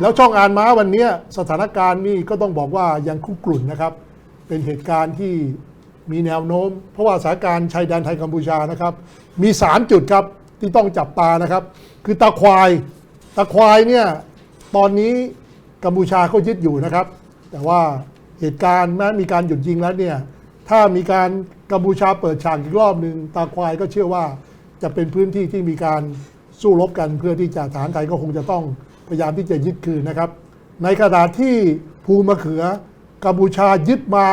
แล้วช่องอ่านม้าวันนี้สถานการณ์นี่ก็ต้องบอกว่ายังคุกรุ่นนะครับ เป็นเหตุการณ์ที่มีแนวโน้ม เพราะว่าสถานการณ์ชายแดนไทยกัมพูชานะครับ มี 3 จุดครับที่ต้องจับตานะครับ คือตาควาย ตาควายเนี่ยตอนนี้กัมพูชาเขายึดอยู่นะครับ แต่ว่าเหตุการณ์แม้มีการหยุดยิงแล้วเนี่ยถ้ามีการกัมพูชาเปิดฉากอีกรอบหนึ่งตาควายก็เชื่อว่าจะเป็นพื้นที่ที่มีการสู้รบกันเพื่อที่จะฐานไทยก็คงจะต้อง พยายามที่จะยึดคืนนะครับ ในขณะที่ภูมะเขือกัมพูชายึดมา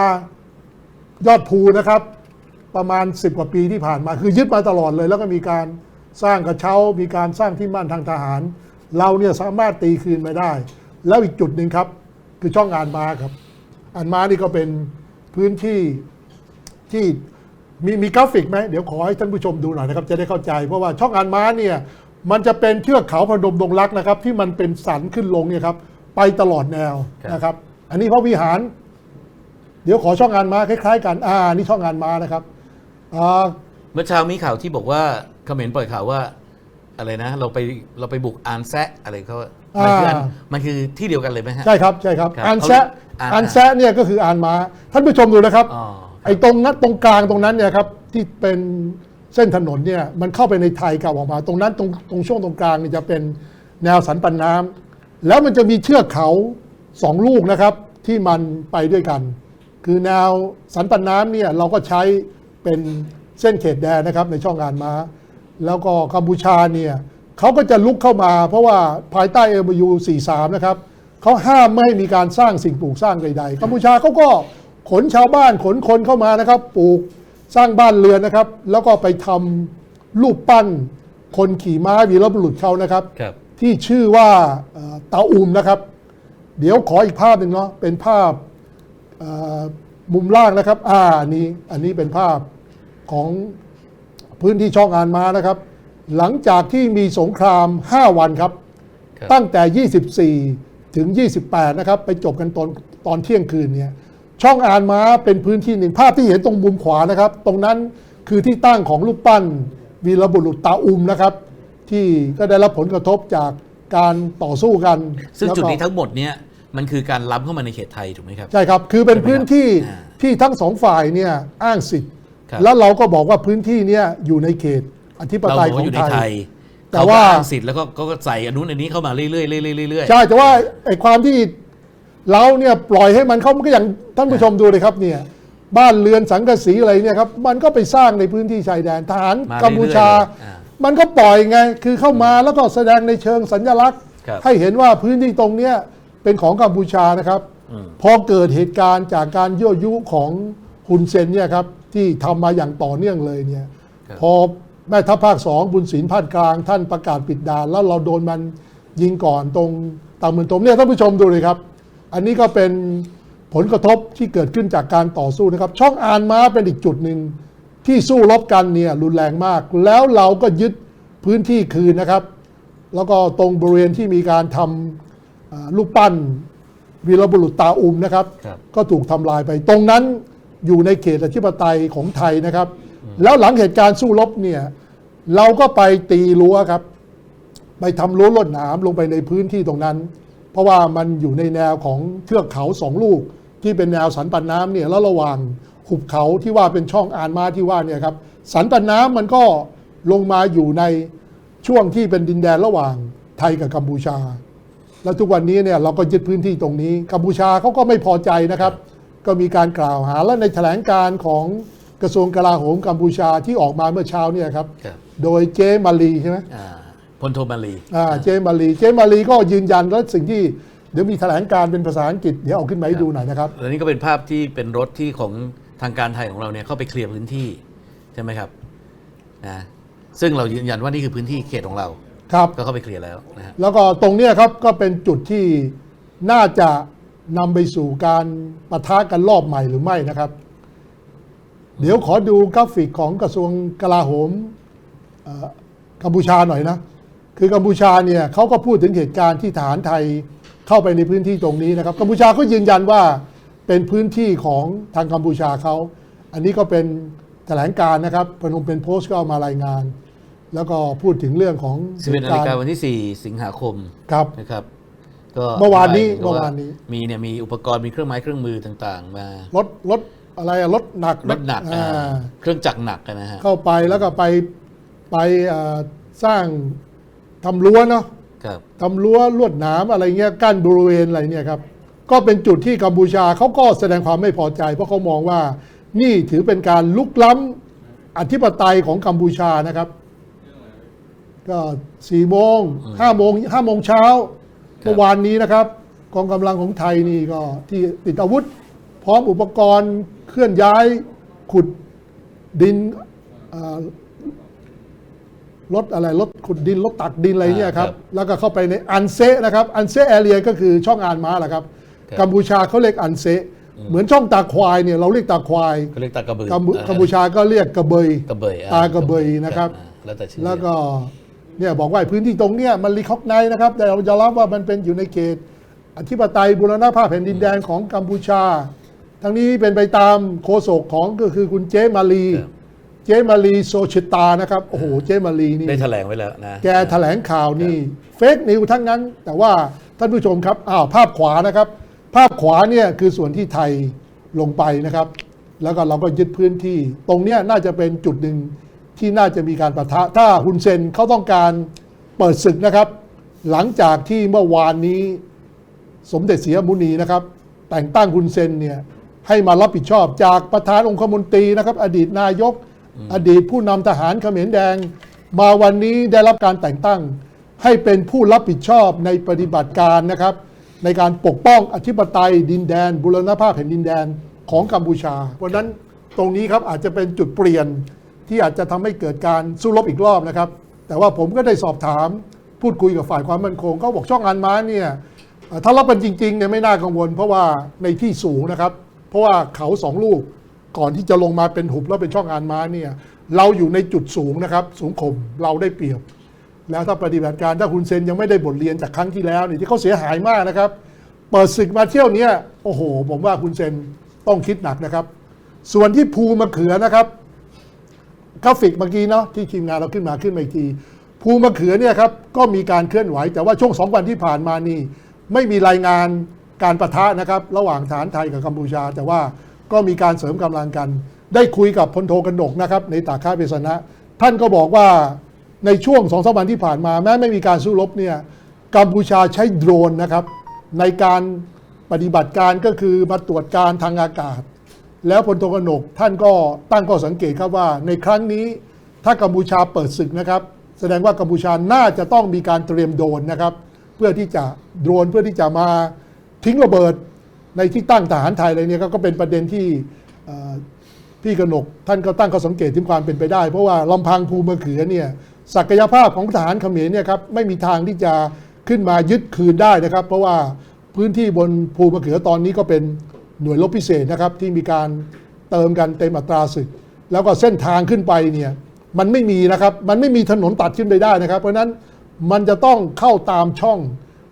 ยอดภูนะครับ ประมาณ 10 กว่าปีที่ผ่านมา คือยึดมาตลอดเลย แล้วก็มีการสร้างกระเช้า มีการสร้างที่มั่นทางทหาร เราเนี่ยสามารถตีคืนมาได้ แล้วอีกจุดหนึ่งครับ คือช่องอานมาครับอานมานี่ก็เป็นพื้นที่ที่มีมีกราฟิกไหมเดี๋ยวขอให้ท่านผู้ชมดูหน่อยนะครับ จะได้เข้าใจ เพราะว่าช่องอานมาเนี่ย มันจะเป็นเทือกเขาพนมดงรักนะครับ ที่มันเป็นสันขึ้นลงเนี่ยครับ ไปตลอดแนวครับ นะครับ อันนี้พระวิหาร เดี๋ยวขอช่องงานม้าคล้ายๆกันอ่านี่ช่องงานม้านะครับอ่าเมื่อเช้ามีข่าวที่บอกว่าเขมรปล่อยข่าวว่า อะไรนะ เราไปเราไปบุกอานแซะอะไรเขาว่ามันคืออันมันคือที่เดียวกันเลยไหมฮะ ใช่ครับใช่ครับครับอันแซะอ่าอันแซะเนี่ยก็คืออานม้าท่านผู้ชมดูนะครับ อ๋อ ไอ้ตรงนั้นตรงกลางตรงนั้นเนี่ยครับที่เป็น เส้นถนนเนี่ยมันเข้าไปในไทยกลับออกมา ตรงนั้นตรงตรงช่วงตรงกลางเนี่ยจะเป็นแนวสันปันน้ำแล้วมันจะมีเชือกเขาสองลูกนะครับ ที่มันไปด้วยกัน คือแนวสันปันน้ำเนี่ยเราก็ใช้เป็นเส้นเขตแดนนะครับในช่องงานม้า แล้วก็กัมพูชาเนี่ยเขาก็จะลุกเข้ามา เพราะว่าภายใต้เอ u ยู43 นะครับเขาห้ามไม่ให้มีการสร้างสิ่งปลูกสร้างใดๆกัมพูชาเขาก็ขนชาวบ้านขนคนเข้ามานะครับ ปลูก สร้างบ้านเรือนนะครับ แล้วก็ไปทำรูปปั้นคนขี่ม้าวีรบุรุษเขานะครับ ครับ ที่ชื่อว่าเอ่อเตาอุมนะครับ เดี๋ยวขออีกภาพหนึ่งเนาะเป็นภาพเอ่อมุมล่างนะครับ อ่าอันนี้อันนี้เป็นภาพของพื้นที่ช่องอานมานะครับ หลังจากที่มีสงคราม 5 วันครับ ครับ ตั้งแต่ 24 ถึง 28 นะครับ ไปจบกันตอนตอนเที่ยงคืนเนี่ย ช่องอานม้าเป็นพื้นที่หนึ่งภาพที่เห็นตรงมุมขวานะครับ ตรงนั้นคือที่ตั้งของรูปปั้นวีรบุรุษตาอุมนะครับ ที่ก็ได้รับผลกระทบจากการต่อสู้กันซึ่งแล้วจุดก็นี้ทั้งหมดเนี่ยมันคือการล้ำเข้ามาในเขตไทยถูกไหมครับใช่ครับ คือเป็นพื้นที่อ่าที่ทั้งสองฝ่ายเนี่ยอ้างสิทธิ์ครับแล้วเราก็บอกว่าพื้นที่เนี่ยอยู่ในเขตอธิปเราไตยบอกขอว่างอยู่ในไทไทยยแต่เขาก็ว่าอ้างสิทธิ์แล้วก็ก็ใส่อนนุนอันนี้เข้ามาเรื่อยๆเรื่อยๆเรื่อยๆใช่แต่ว่าไอ้ความที่ เราเนี่ยปล่อยให้มันเข้ามันก็อย่างท่านผู้ชมดูเลยครับเนี่ยบ้านเรือนสังกะสีอะไรเนี่ยครับมันก็ไปสร้างในพื้นที่ชายแดนทหารมากัมพูชาเรื่อยๆเลยอ่ามันก็ปล่อยไงคือเข้ามาแล้วก็แสดงในเชิงสัญลักษณ์ ครับ ให้เห็นว่าพื้นที่ตรงเนี้ยเป็นของกัมพูชานะครับอืมพอเกิดเหตุการณ์จากการยั่วยุของฮุนเซนเนี่ยครับที่ทำมาอย่างต่อเนื่องเลยเนี่ยครับพอแม่ทัพภาคสองบุญศิลป์ภาคกลาง ท่านประกาศปิดด่าน แล้วเราโดนมันยิงก่อนตรงตามเมืองตมเนี่ยท่านผู้ชมดูเลยครับ อันนี้ก็เป็นผลกระทบที่เกิดขึ้นจากการต่อสู้นะครับ ช่องอานม้าเป็นอีกจุดหนึ่งที่สู้รบกันเนี่ยรุนแรงมาก แล้วเราก็ยึดพื้นที่คืนนะครับ แล้วก็ตรงบริเวณที่มีการทำอ่ารูปปั้นวีรบุรุษตาอุมนะครับครับ ก็ถูกทำลายไป ตรงนั้นอยู่ในเขตอธิปไตยของไทยนะครับ แล้วหลังเหตุการณ์สู้รบเนี่ยเราก็ไปตีรั้วครับ ไปทำรั้วลวดหนามลงไปในพื้นที่ตรงนั้น เพราะว่ามันอยู่ในแนวของเทือกเขาสองลูก ที่เป็นแนวสันปันน้ำเนี่ยแล้วระหว่างหุบเขาที่ว่าเป็นช่องอานมาที่ว่าเนี่ยครับสันปันน้ำมันก็ลงมาอยู่ในช่วงที่เป็นดินแดนระหว่างไทยกับกัมพูชา แล้วทุกวันนี้เนี่ยเราก็ยึดพื้นที่ตรงนี้ กัมพูชาเขาก็ไม่พอใจนะครับ ก็มีการกล่าวหาและในแถลงการของกระทรวงกลาโหมกัมพูชาที่ออกมาเมื่อเช้าเนี่ยครับครับโดยเจมาลีใช่ไหมอ่า พลโทมาลีอ่าเจมาลีเจมาลีก็ยืนยันและสิ่งที่เดี๋ยวมีแถลงการเป็นภาษาอังกฤษเดี๋ยวเอาขึ้นมาให้ดูหน่อยนะครับแล้วนี่ก็เป็นภาพที่เป็นรถที่ของทางการไทยของเราเนี่ยเข้าไปเคลียร์พื้นที่ใช่ไหมครับนะซึ่งเรายืนยันว่านี่คือพื้นที่เขตของเราครับก็เข้าไปเคลียร์แล้วนะฮะแล้วก็ตรงเนี้ยครับก็เป็นจุดที่น่าจะนำไปสู่การปะทะกันรอบใหม่หรือไม่นะครับ เดี๋ยวขอดูกราฟิกของกระทรวงกลาโหมเอ่อกัมพูชาหน่อยนะ คือกัมพูชาเนี่ยเขาก็พูดถึงเหตุการณ์ที่ทหารไทยเข้าไปในพื้นที่ตรงนี้นะครับกัมพูชาก็ยืนยันว่าเป็นพื้นที่ของทางกัมพูชาเขา อันนี้ก็เป็นแถลงการนะครับพนมเป็นโพสต์ก็เอามารายงาน แล้วก็พูดถึงเรื่องของ11นาฬิกาวันที่ 4 สิงหาคมครับนะครับตก็เมื่อวานนี้ได้เมื่อวานนี้มีเนี่ยมีอุปกรณ์มีเครื่องไม้เครื่องมือต่างๆ มารถรถอะไรอะรถหนักรถหนักอ่าอ่าเครื่องจักรหนักอะนะฮะเข้าไปแล้วก็ไปไปอ่าสร้าง ทำรั้วเนาะครับทำรั้วลวดหนามอะไรเงี้ยกั้นบริเวณอะไรเนี่ยครับก็เป็นจุดที่กัมพูชาเขาก็แสดงความไม่พอใจ เพราะเขามองว่านี่ถือเป็นการลุกล้ำอธิปไตยของกัมพูชานะครับ ก็สี่โมงห้าโมงห้าโมงเช้าเมื่อวานนี้นะครับ กองกำลังของไทยนี่ก็ที่ติดอาวุธ พร้อมอุปกรณ์เคลื่อนย้ายขุดดินอ่า รถอะไรรถขุดดินรถตักดินอะไรเนี่ยครับอ่าครับแล้วก็เข้าไปในอันเซะนะครับ อันเซะแอเรียก็คือช่องอานม้าแหละครับครับกัมพูชาเขาเรียกอันเซะเหมือนช่องตาควายเนี่ยเราเรียกตาควายเขาเรียกตากระเบือกัมพูอ่ากัมพูชาก็เรียกกระเบยกระเบยอ่ตากระเบยนะครับอ่าแล้วแต่ชื่อแล้วก็เนี่ยบอกว่าพื้นที่ตรงเนี้ยมันรีคอกไนนะครับ แต่เราจะรับว่ามันเป็นอยู่ในเขตอธิปไตยบูรณภาพแผ่นดินแดนของกัมพูชา ทั้งนี้เป็นไปตามโฆษกของก็คือคุณเจมาลีครับ เจมาลีโซชิตานะครับโอ้โหเจมาลีนี่ได้แถลงไว้แล้วนะแกแถลงข่าวนี่เฟกนิวทั้งนั้น แต่ว่าท่านผู้ชมครับอ้าวภาพขวานะครับ ภาพขวาเนี่ยคือส่วนที่ไทยลงไปนะครับ แล้วก็เราก็ยึดพื้นที่ ตรงเนี้ยน่าจะเป็นจุดหนึ่งที่น่าจะมีการประทะ ถ้าฮุนเซนเขาต้องการเปิดศึกนะครับ หลังจากที่เมื่อวานนี้สมเด็จเสียมุนีนะครับ แต่งตั้งฮุนเซนเนี่ยให้มารับผิดชอบจากประธานองคมนตรีนะครับ อดีตนายก อดีตผู้นำทหารเขมรแดง มาวันนี้ได้รับการแต่งตั้ง ให้เป็นผู้รับผิดชอบในปฏิบัติการนะครับ ในการปกป้องอธิปไตยดินแดน บุรณภาพแผ่นดินแดนของกัมพูชาวันนั้นตรงนี้ครับอาจจะเป็นจุดเปลี่ยนที่อาจจะทำให้เกิดการสู้รบอีกรอบนะครับ แต่ว่าผมก็ได้สอบถามพูดคุยกับฝ่ายความมั่นคงเขาบอกช่องอันม้าเนี่ยถ้ารับกันจริงๆเนี่ยไม่น่ากังวล เพราะว่าในที่สูงนะครับ เพราะว่าเขาสองลูก ก่อนที่จะลงมาเป็นหุบแล้วเป็นช่องอานม้าเนี่ยเราอยู่ในจุดสูงนะครับ สูงข่มเราได้เปรียบ แล้วถ้าปฏิบัติการถ้าคุณเซนยังไม่ได้บทเรียนจากครั้งที่แล้วนี่ที่เขาเสียหายมากนะครับ เปิดศึกมาเที่ยวเนี้ยโอ้โห ผมว่าคุณเซนต้องคิดหนักนะครับ ส่วนที่ภูมะเขือนะครับกราฟิกเมื่อกี้เนาะที่ทีมงานเราขึ้นมาขึ้นมาอีกทีภูมะเขือเนี่ยครับก็มีการเคลื่อนไหว แต่ว่าช่วงสองวันที่ผ่านมานี่ ไม่มีรายงานการประทะนะครับ ระหว่างฐานไทยกับกัมพูชา แต่ว่า ก็มีการเสริมกำลังกัน ได้คุยกับพลโทกนกนะครับในตากข้าเปสนะ ท่านก็บอกว่าในช่วงสองสามวันที่ผ่านมาแม้ไม่มีการสู้รบเนี่ยกัมพูชาใช้โดรนนะครับ ในการปฏิบัติการก็คือมาตรวจการทางอากาศ แล้วพลโทกนกท่านก็ตั้งข้อสังเกตครับว่าในครั้งนี้ถ้ากัมพูชาเปิดศึกนะครับ แสดงว่ากัมพูชาน่าจะต้องมีการเตรียมโดรนนะครับ เพื่อที่จะโดรนเพื่อที่จะมาทิ้งระเบิด ในที่ตั้งทหารไทยอะไรเนี่ยก็เป็นประเด็นที่เอ่อพี่กนกท่านก็ตั้งข้อสังเกตถึงความเป็นไปได้ เพราะว่าลำพังภูมะเขือเนี่ยศักยภาพของทหารเขมรเนี่ยครับไม่มีทางที่จะขึ้นมายึดคืนได้นะครับ เพราะว่าพื้นที่บนภูมะเขือตอนนี้ก็เป็นหน่วยรบพิเศษนะครับที่มีการเติมกันเต็มอัตราศึก แล้วก็เส้นทางขึ้นไปเนี่ยมันไม่มีนะครับมันไม่มีถนนตัดขึ้นไปได้นะครับ เพราะนั้นมันจะต้องเข้าตามช่อง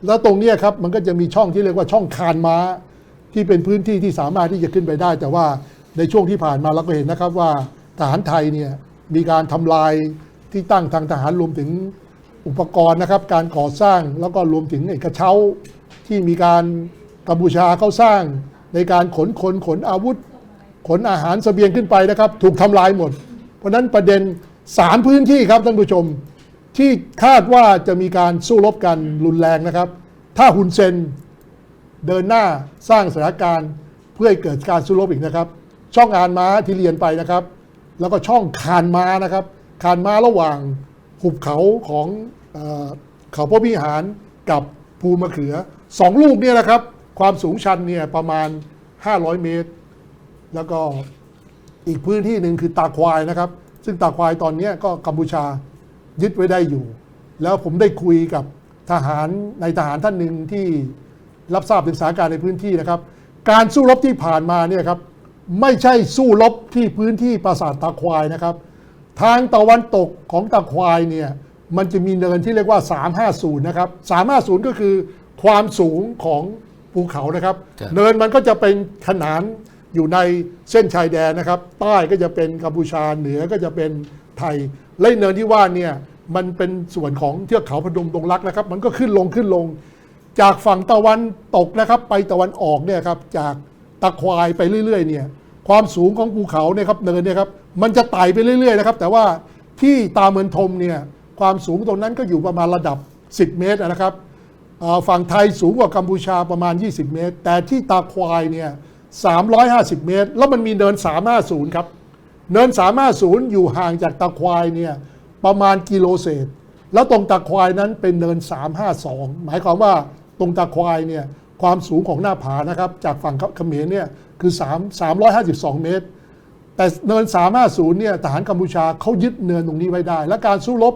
แล้วตรงนี้ครับมันก็จะมีช่องที่เรียกว่าช่องคานม้า ที่เป็นพื้นที่ที่สามารถที่จะขึ้นไปได้ แต่ว่าในช่วงที่ผ่านมาเราก็เห็นนะครับว่าทหารไทยเนี่ยมีการทำลายที่ตั้งทางทหารรวมถึงอุปกรณ์นะครับ การก่อสร้างแล้วก็รวมถึงไอ้กระเช้าที่มีการกัมพูชาเข้าสร้าง ในการขนคนขนอาวุธ ขนอาหารเสบียงขึ้นไปนะครับ ถูกทำลายหมด เพราะฉะนั้นประเด็นสามพื้นที่ครับท่านผู้ชมที่คาดว่าจะมีการสู้รบกันรุนแรงนะครับ ถ้าฮุนเซน เดินหน้าสร้างสถานการณ์เพื่อให้เกิดการสู้รบอีกนะครับ ช่องอานม้าที่เรียนไปนะครับ แล้วก็ช่องคานม้านะครับ คานม้าระหว่างหุบเขาของเออเขาพระวิหารกับภูมะเขือสองลูกเนี่ยนะครับ ความสูงชันเนี่ยประมาณ 500 เมตร แล้วก็อีกพื้นที่หนึ่งคือตาควายนะครับ ซึ่งตาควายตอนเนี้ยก็กัมพูชายึดไว้ได้อยู่ แล้วผมได้คุยกับทหารในทหารท่านหนึ่งที่ รับทราบถึงสถานการณ์ในพื้นที่นะครับ การสู้รบที่ผ่านมาเนี่ยครับไม่ใช่สู้รบที่พื้นที่ปราสาทตาควายนะครับ ทางตะวันตกของตาควายเนี่ยมันจะมีเนินที่เรียกว่า 350 นะครับ 350 ก็คือความสูงของภูเขานะครับครับเนินมันก็จะเป็นขนานอยู่ในเส้นชายแดนนะครับ ใต้ก็จะเป็นกัมพูชาเหนือก็จะเป็นไทยและเนินที่ว่าเนี่ยมันเป็นส่วนของเทือกเขาพนมดงรักนะครับ มันก็ขึ้นลงขึ้นลง จากฝั่งตะวันตกนะครับ ไปตะวันออกเนี่ยครับจากตะควายไปเรื่อยๆเนี่ยความสูงของภูเขาเนี่ยครับเนินเนี่ยครับมันจะไต่ไปเรื่อยๆนะครับแต่ว่าที่ตาเมือนทมเนี่ยความสูงตรงนั้นก็อยู่ประมาณระดับ 10 เมตรนะครับฝั่งไทยสูงกว่ากัมพูชาประมาณ 20 เมตร แต่ที่ตาควายเนี่ย350 เมตร แล้วมันมีเนิน 350 ครับเนิน 350 อยู่ห่างจากตาควายเนี่ยประมาณกิโลเศษ แล้วตรงตาควายนั้นเป็นเนิน 352 หมายความว่า ตรงตาควายเนี่ยความสูงของหน้าผานะครับจากฝั่งเขมรเนี่ยคือ3 352 เมตร แต่เนิน 350เนี่ยทหารกัมพูชาเขายึดเนินตรงนี้ไว้ได้ และการสู้รบ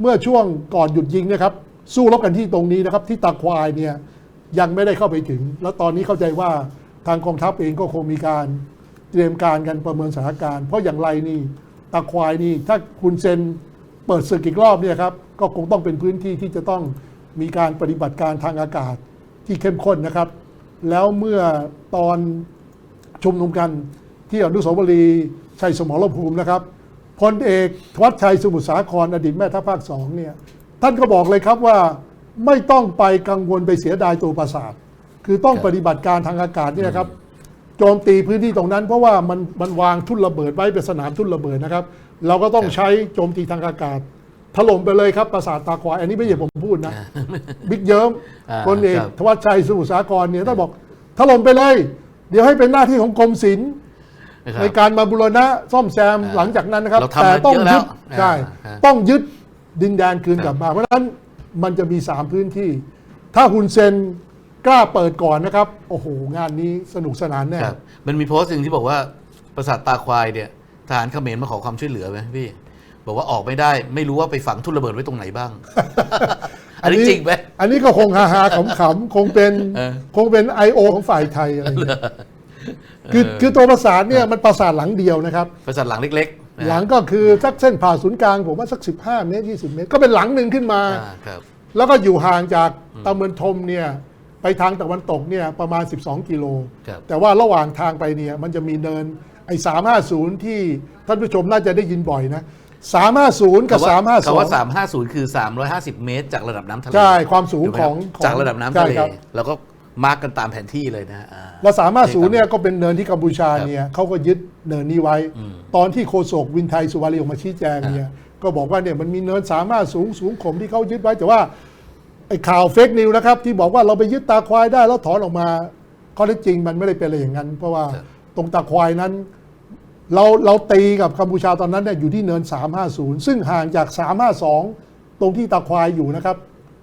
เมื่อช่วงก่อนหยุดยิงเนะครับสู้รบกันที่ตรงนี้นะครับที่ตาควายเนี่ยยังไม่ได้เข้าไปถึง แล้วตอนนี้เข้าใจว่าทางกองทัพเองก็คงมีการเตรียมการกันประเมินสถานการณ์ เพราะอย่างไรนี่ตาควายนี่ถ้าคุณเซนเปิดศึกอีกรอบเนี่ยครับก็คงต้องเป็นพื้นที่ที่จะต้อง มีการปฏิบัติการทางอากาศที่เข้มข้นนะครับ แล้วเมื่อตอนชุมนุมกันที่อนุสาวรีย์ชัยสมรภูมินะครับพลเอกทวัชชัยสมุทรสาครอดีตแม่ทัพภาคสองเนี่ยท่านก็บอกเลยครับว่าไม่ต้องไปกังวลไปเสียดายตัวประสาท คือต้องปฏิบัติการทางอากาศเนี่ยครับโจมตีพื้นที่ตรงนั้น เพราะว่ามันมันวางทุ่นระเบิดไว้เป็นสนามทุ่นระเบิดนะครับ เราก็ต้องใช้โจมตีทางอากาศ ถล่มไปเลยครับปราสาทตาควายอันนี้ไม่ใช่ผมพูดนะ บิ๊กเยิ้มอ่าพลเอกครับทวัชชัยสมุทรสาครเนี่ยต้องบอกถล่มไปเลย เดี๋ยวให้เป็นหน้าที่ของกรมศิลป์นะครับในการมาบูรณะซ่อมแซมอ่าหลังจากนั้นนะครับเราทำแต่ต้องมาเยอะแล้ยึวดใช่อ่าต้องยึดดินแดนคืนครับกลับมา เพราะฉะนั้นมันจะมีสามพื้นที่ ถ้าฮุนเซนกล้าเปิดก่อนนะครับ โอ้โห งานนี้สนุกสนานแน่ครับมันมีโพสต์หนึ่งที่บอกว่าปราสาทตาควายเนี่ยทหารเขมรมาขอความช่วยเหลือไหมพี่ บอกว่าออกไม่ได้ ไม่รู้ว่าไปฝังทุ่นระเบิดไว้ตรงไหนบ้าง อันนี้จริงไหมอันนี้ก็คงฮาฮาๆขำๆคงเป็นเออคงเป็น I.O. ของฝ่ายไทยอะไรอย่างเงี้ยคือคือตัวปราสาทเนี่ยมันปราสาทหลังเดียวนะครับปราสาทหลังเล็กๆนะหลังก็คือสักเส้นผ่าศูนย์กลางผมว่าสัก 15 เมตร 20 เมตร ก็เป็นหลังหนึ่งขึ้นมาอ่าครับแล้วก็อยู่ห่างจากตะเมือนทมเนี่ยไปทางตะวันตกเนี่ยประมาณ 12 กิโลครับแต่ว่าระหว่างทางไปเนี่ยมันจะมีเนินไอ้350 ที่ท่านผู้ชมน่าจะได้ยินบ่อยนะ 350กับคำว่าคำว่า352 350คือ350เมตร จากระดับน้ำทะเลใช่ความสูงถูกไหของครับของจากระดับน้ำใช่ทะเลครับแล้วก็มาร์กกันตามแผนที่เลยนะอ่าแล้ว350เนี่ยก็เป็นเนินที่กัมพูชาเนี่ยเขาก็ยึดเนินนี้ไว้อืมตอนที่โฆษกวินไทยสุวารีออกมาชี้แจงเนี่ยก็บอกว่าเนี่ยมันมีเนินสามารถสูงสูงข่มที่เขายึดไว้แต่ว่าไอ้ข่าวเฟกนิวนะครับ ที่บอกว่าเราไปยึดตาควายได้แล้วถอนออกมาข้อเท็จจริงมันไม่ได้เป็นอะไรอย่างนั้น เพราะว่าครับตรงตาควายนั้น เราเราตีกับกัมพูชาตอนนั้นเนี่ยอยู่ที่เนิน 350 ซึ่งห่างจาก 352 ตรงที่ตาควายอยู่นะครับ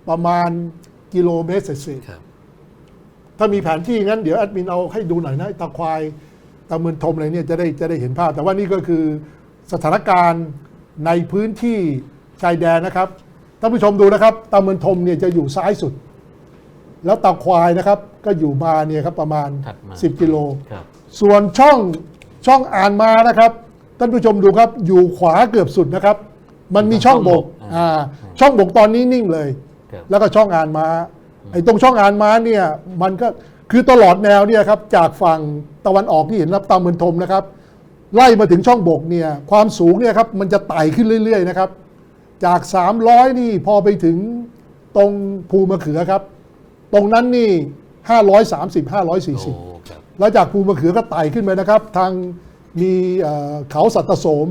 ประมาณกิโลเมตรเศษครับๆถ้ามีแผนที่งั้นเดี๋ยวแอดมินเอาให้ดูหน่อยนะไอ้ตาควายตาเมือนทมอะไรเนี่ยจะได้จะได้เห็นภาพ แต่ว่านี่ก็คือสถานการณ์ในพื้นที่ชายแดนนะครับท่านผู้ชมดูนะครับตาเมือนทมเนี่ยจะอยู่ซ้ายสุด แล้วตาควายนะครับ ก็อยู่มาเนี่ยครับประมาณถัดมา10 กิโลครับส่วนช่อง ช่องอ่านมานะครับท่านผู้ชมดูครับ อยู่ขวาเกือบสุดนะครับ มันมีช่องบกช่องบกอ่าช่องบกตอนนี้นิ่งเลย ครับแล้วก็ช่องอ่านม้าไอ้ตรงช่องอ่านม้าเนี่ยมันก็คือตลอดแนวเนี่ยครับจากฝั่งตะวันออกที่เห็นรับตามเมือนทมนะครับ ไล่มาถึงช่องบกเนี่ยความสูงเนี่ยครับมันจะไต่ขึ้นเรื่อย ๆ นะครับ จาก 300 นี่พอไปถึงตรงภูมะเขือครับ ตรงนั้นนี่ 530 โอ้540 ครับ แล้วจากภูมะเขือก็ไต่ขึ้นไปนะครับ ทางมีเอ่อเขาสัตโสม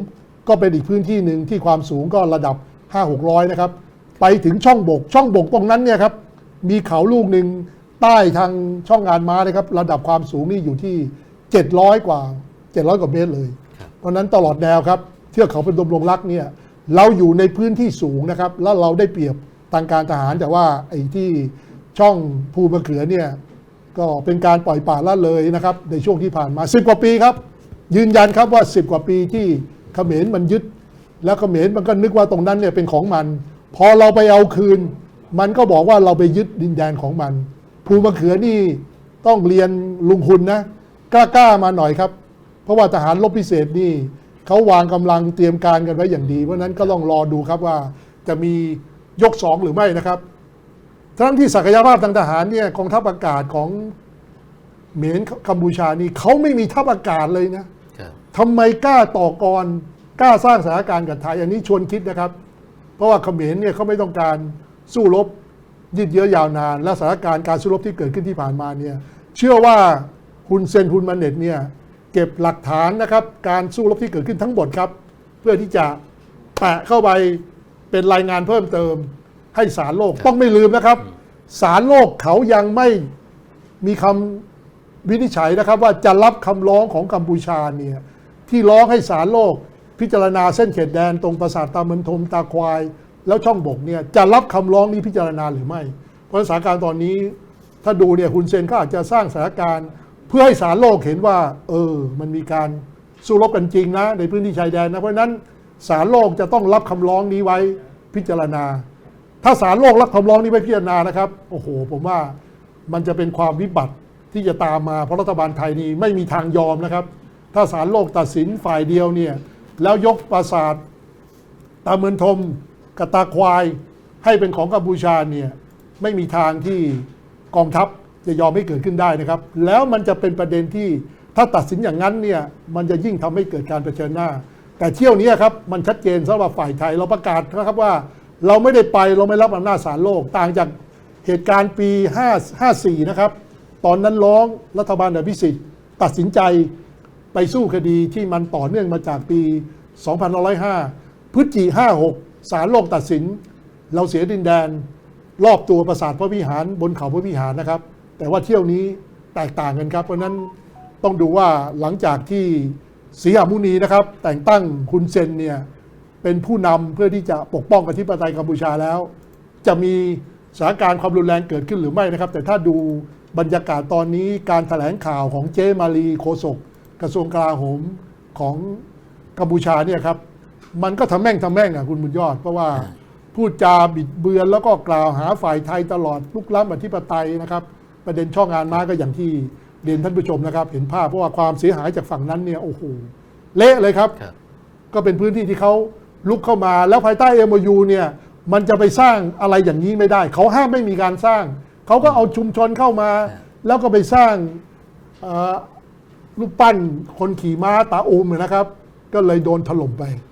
ก็เป็นอีกพื้นที่หนึ่งที่ความสูงก็ระดับ 5 600 นะครับ ไปถึงช่องบก ช่องบกตรงนั้นเนี่ยครับ มีเขาลูกหนึ่งใต้ทางช่องงานม้านะครับ ระดับความสูงนี่อยู่ที่ 700 กว่า 700 กว่าเมตรเลยครับเพราะฉะนั้นตลอดแนวครับ เทือกเขาเป็นดมลงรักเนี่ย เราอยู่ในพื้นที่สูงนะครับ แล้วเราได้เปรียบทางการทหารแต่ว่าไอ้ที่ช่องภูมะเขือเนี่ย ก็เป็นการปล่อยป่าละเลยนะครับ ในช่วงที่ผ่านมา 10 กว่าปีครับ ยืนยันครับว่า 10 กว่าปีที่เขมรมันยึด แล้วเขมรมันก็นึกว่าตรงนั้นเนี่ยเป็นของมัน พอเราไปเอาคืน มันก็บอกว่าเราไปยึดดินแดนของมันภูมะเขือนี่ต้องเรียนลุงคุณนะกล้าๆมาหน่อยครับ เพราะว่าทหารรบพิเศษนี่เขาวางกำลังเตรียมการกันไว้อย่างดี เพราะนั้นก็ต้องรอดูครับว่าจะมียกสองหรือไม่นะครับ ทั้งที่ศักยภาพทางทหารเนี่ยกองทัพอากาศของเหมนกัมพูชานี่เขาไม่มีทัพอากาศเลยนะครับทำไมกล้าต่อกรกล้าสร้างสถานการณ์กับไทยอันนี้ชวนคิดนะครับ เพราะว่าเขมรเนี่ยเขาไม่ต้องการสู้รบยืดเยื้อยาวนาน และสถานการณ์การสู้รบที่เกิดขึ้นที่ผ่านมาเนี่ยเชื่อว่าฮุนเซนฮุนมันเน็ตเนี่ยเก็บหลักฐานนะครับ การสู้รบที่เกิดขึ้นทั้งหมดครับ เพื่อที่จะแปะเข้าไปเป็นรายงานเพิ่มเติม ให้สารโลกต้องไม่ลืมนะครับ สารโลกเขายังไม่มีคำวินิจฉัยนะครับ ว่าจะรับคำร้องของกัมพูชาเนี่ยที่ร้องให้สารโลก พิจารณาเส้นเขตแดนตรงปราสาทตาเมืองทมตาควาย แล้วช่องบกเนี่ยจะรับคำร้องนี้พิจารณาหรือไม่ เพราะสถานการณ์ตอนนี้ถ้าดูเนี่ยฮุนเซนก็อาจจะสร้างสถานการณ์ เพื่อให้สารโลกเห็นว่า เออ มันมีการสู้รบกันจริงนะ ในพื้นที่ชายแดนนะเพราะฉะนั้นสารโลกจะต้องรับคำร้องนี้ไว้พิจารณา ถ้าสารโลกรับคำร้องนี้ไว้พิจารณานะครับ โอ้โห ผมว่ามันจะเป็นความวิบัติที่จะตามมา เพราะรัฐบาลไทยนี่ไม่มีทางยอมนะครับ ถ้าสารโลกตัดสินฝ่ายเดียวเนี่ย แล้วยกปราสาทตาเมือนทมกตาควายให้เป็นของกัมพูชาเนี่ย ไม่มีทางที่กองทัพจะยอมให้เกิดขึ้นได้นะครับ แล้วมันจะเป็นประเด็นที่ถ้าตัดสินอย่างนั้นเนี่ย มันจะยิ่งทำให้เกิดการเผชิญหน้า แต่เที่ยวนี้ครับ มันชัดเจนสำหรับฝ่ายไทยเราประกาศนะครับว่า เราไม่ได้ไปเราไม่รับอำนาจศาลโลก ต่างจากเหตุการณ์ปี 5 54 นะครับ ตอนนั้นร้องรัฐบาลอภิสิทธิ์ตัดสินใจไปสู้คดีที่มันต่อเนื่องมาจากปี 2505 พฤศจิ56ศาลโลกตัดสิน เราเสียดินแดน รอบตัวปราสาทพระวิหารบนเขาพระวิหารนะครับ แต่ว่าเที่ยวนี้แตกต่างกันครับ เพราะนั้นต้องดูว่าหลังจากที่สีหมุนีนะครับ แต่งตั้งคุณเซนเนี่ย เป็นผู้นำเพื่อที่จะปกป้องอธิปไตยกัมพูชาแล้ว จะมีสถานการณ์ความรุนแรงเกิดขึ้นหรือไม่นะครับ แต่ถ้าดูบรรยากาศตอนนี้การแถลงข่าวของเจมารีโคศกกระทรวงกลาโหมของกัมพูชาเนี่ยครับ มันก็ทำแม่งทำแม่งอะคุณบุญยอด เพราะว่าพูดจาบิดเบือนแล้วก็กล่าวหาฝ่ายไทยตลอดลุกล้ำอธิปไตยนะครับ ประเด็นช่องงานม้าก็อย่างที่เรียนท่านผู้ชมนะครับ เห็นภาพเพราะว่าความเสียหายจากฝั่งนั้นเนี่ยโอ้โหเละเลยครับครับก็เป็นพื้นที่ที่เขา ลุกเข้ามาแล้วภายใต้ MOU เนี่ยมันจะไปสร้างอะไรอย่างนี้ไม่ได้ เขาห้ามไม่มีการสร้าง เขาก็เอาชุมชนเข้ามา แล้วก็ไปสร้างเอ่อรูปปั้นคนขี่ม้าตาอุมนะครับ ก็เลยโดนถล่มไปครับ